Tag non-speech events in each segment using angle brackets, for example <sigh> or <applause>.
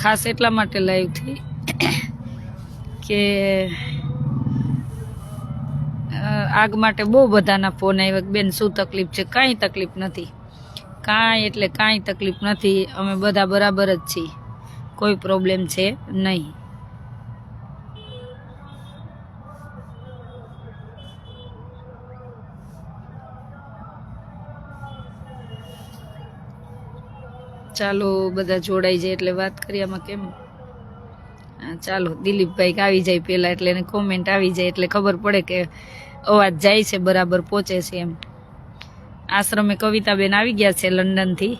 ખાસ એટલા માટે લાઈવ થઈ કે આગ માટે બહુ બધાના ફોન આવ્યા બેન, શું તકલીફ છે? કાંઈ તકલીફ નથી. કાંઈ એટલે કાંઈ તકલીફ નથી. અમે બધા બરાબર જ છીએ. કોઈ પ્રોબ્લેમ છે નહીં. ચાલો બધા જોડાઈ જાય એટલે વાત કરીએ આમાં કેમ? ચાલો, દિલીપભાઈ આવી જાય પેલા એટલે એને કોમેન્ટ આવી જાય એટલે ખબર પડે કે અવાજ જાય છે, બરાબર પહોંચે છે એમ. આશ્રમે કવિતાબેન આવી ગયા છે લંડનથી.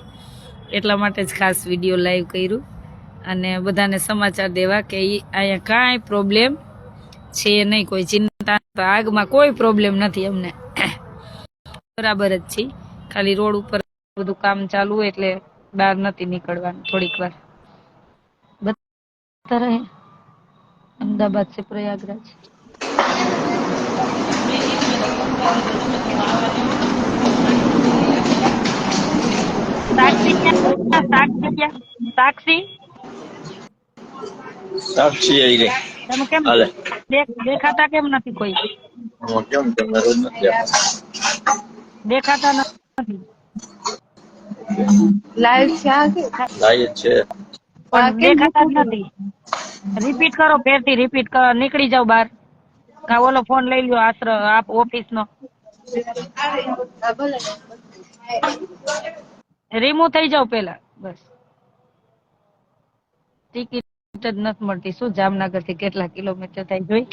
એટલા માટે જ ખાસ વીડિયો લાઈવ કર્યું. અને બધાને સમાચાર દેવા કે અહીંયા કાંઈ પ્રોબ્લેમ છે નહીં, કોઈ ચિંતા આગમાં કોઈ પ્રોબ્લેમ નથી અમને. <coughs> બરાબર જ છે. ખાલી રોડ ઉપર બધું કામ ચાલુ હોય એટલે બહાર નથી નીકળવાનું થોડીક વાર. બતા રહે અમદાવાદ સે પ્રયાગરાજ. સાક્ષી સાક્ષી સાક્ષી? આવી ગઈ તમે કેમ દેખાતા કેમ નથી કોઈ? દેખાતા નથી. લાઈવ છે આ કે? લાઈ છે. પણ દેખાતા જ નથી? રિપીટ કરો ફેરથી રિપીટ કરો. નીકળી જાવ બહાર. કા ઓલો ફોન લઈ લ્યો આશ્ર આપ ઓફિસ નો રિમૂવ થઈ જાવ પેલા બસ. ટિકિટ જ નથી મળતી. શું જામનગરથી કેટલા કિલોમીટર થાય જોઈ?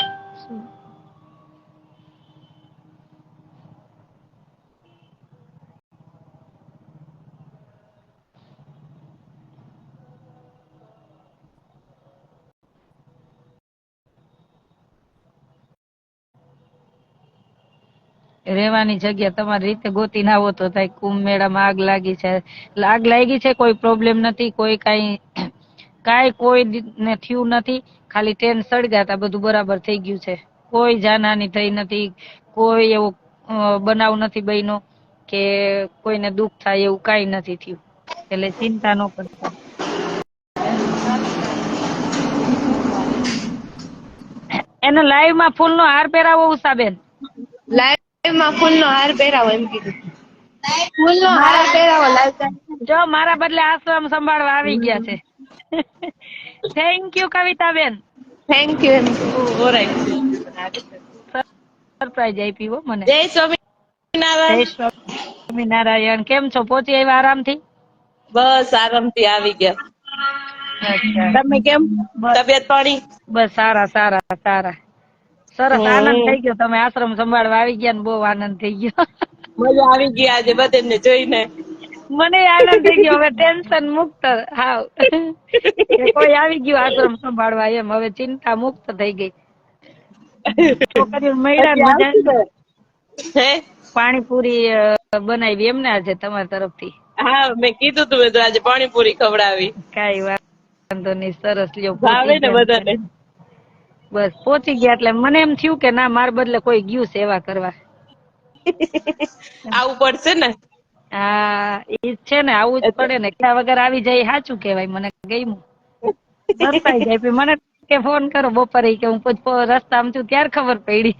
રહેવાની જગ્યા તમારી રીતે ગોતી ના આવો તો થાય. કુંભ મેળામાં આગ લાગી છે. આગ લાગી છે, કોઈ પ્રોબ્લેમ નથી, કોઈ કાંઈ <clears throat> કાંઈ કોઈ ને થયું નથી. ખાલી ટ્રેન સળગ્યા તા, બધું બરાબર થઈ ગયું છે. કોઈ જાનહાની થઈ નથી, કોઈ એવો બનાવ નથી બન્યો કે કોઈને દુઃખ થાય એવું કાંઈ નથી થયું. એટલે ચિંતા ન કરતા. એને લાઈવમાં ફૂલ નો હાર પહેરાવો ઉષાબેન. લાઈવ માં ફૂલનો હાર પહેરાવો એમ કીધું. ફૂલનો હાર પહેરાવો લાલચંદ જો મારા બદલે આશ્રમ સંભાળવા આવી ગયા છે. થેન્ક યુ કવિતાબેન. થેન્ક યુ એમ. ઓરાઈટ સરપ્રાઈઝ આપી હો મને. જય સ્વામિનારાયણ. જય સ્વામિનારાયણ. કેમ છો? પહોંચી આવ્યા આરામથી? બસ આરામથી આવી ગયા. તમે કેમ? તબિયત પાણી? બસ સારા સારા સારા. સરસ આનંદ થઈ ગયો. તમે આશ્રમ સંભાળવા આવી ગયા ને બહુ આનંદ થઈ ગયો. મજા આવી ગઈ આજે બધાને જોઈને. મને આનંદ થઈ ગયો. હવે ટેન્શન મુક્ત હાવ કોઈ આવી ગયું આશ્રમ સંભાળવા એમ. હવે ચિંતા મુક્ત થઈ ગઈ. પાણીપુરી બનાવી એમને આજે તમારી તરફથી. હા મેં કીધું તું આજે પાણીપુરી ખવડાવી. કઈ વાંધો નહીં. સરસ લ્યો ભાવે ને બધાને. બસ પહોંચી ગયા એટલે મને એમ થયું કે ના માર બદલે કોઈ ગયું સેવા કરવા. આવું પડશે ને? હા ઈ છે ને આવું જ પડે ને. ક્યાં વગર આવી જાય સાચું કહેવાય મને ગમ્યું. સરપ્રાઈઝ આપી મને કે ફોન કરો બપોરે કે હું રસ્તામાં છું ત્યારે ખબર પડી.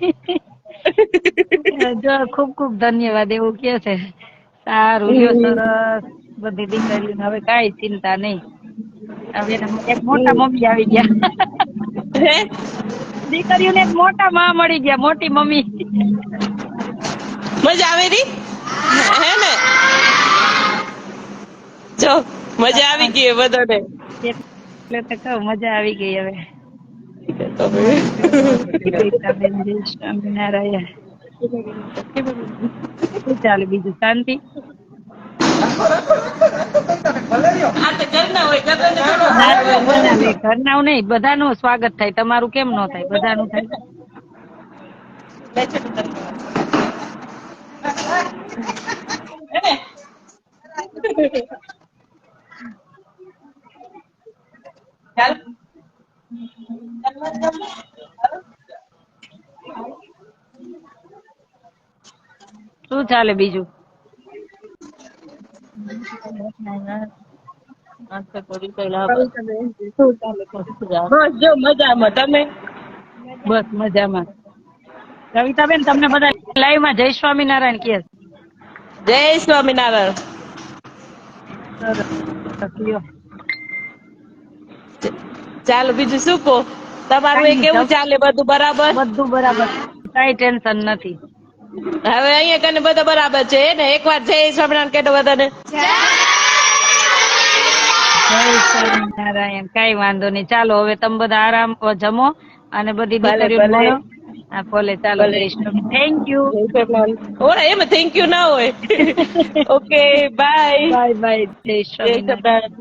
જો ખૂબ ખૂબ ધન્યવાદ એવું કે છે. સારું લ્યો સરસ. બધી દીકરીઓ હવે કાંઈ ચિંતા નહીં. હવે એક મોટા મમ્મી આવી ગયા. દીકરીઓને એક મોટા માં મળી ગયા મોટી મમ્મી. મજા આવે રી? હે ને? જો મજા આવી ગઈ બધાને. એટલે તો કહું મજા આવી ગઈ હવે. ચાલે બીજું શાંતિ? ઘરના નહીં બધાનું સ્વાગત થાય તમારું કેમ ન થાય? બધાનું થાય. શું ચાલે બીજું? બસ જો મજામાં. તમે? બસ મજામાં. કવિતાબેન તમને બધા લાઈવમાં જય સ્વામિનારાયણ કે જય સ્વામિનારાયણ. ચાલો બીજું શું કહો? તમારું કેવું ચાલે બધું બરાબર? બધું બરાબર. કઈ ટેન્શન નથી. હવે અહીંયા કને બધા બરાબર છે ને? એકવાર જય સ્વામિનારાયણ કેટો બધાને. જય સ્વામિનારાયણ કઈ વાંધો નહીં. ચાલો હવે તમે બધા આરામ જમો અને બધી દીકરીઓ ભલે. ચાલો. થેન્ક યુ ઓલા એમ થેન્ક યુ ના હોય. ઓકે બાય બાય બાય જય સ્વામિનારાયણ.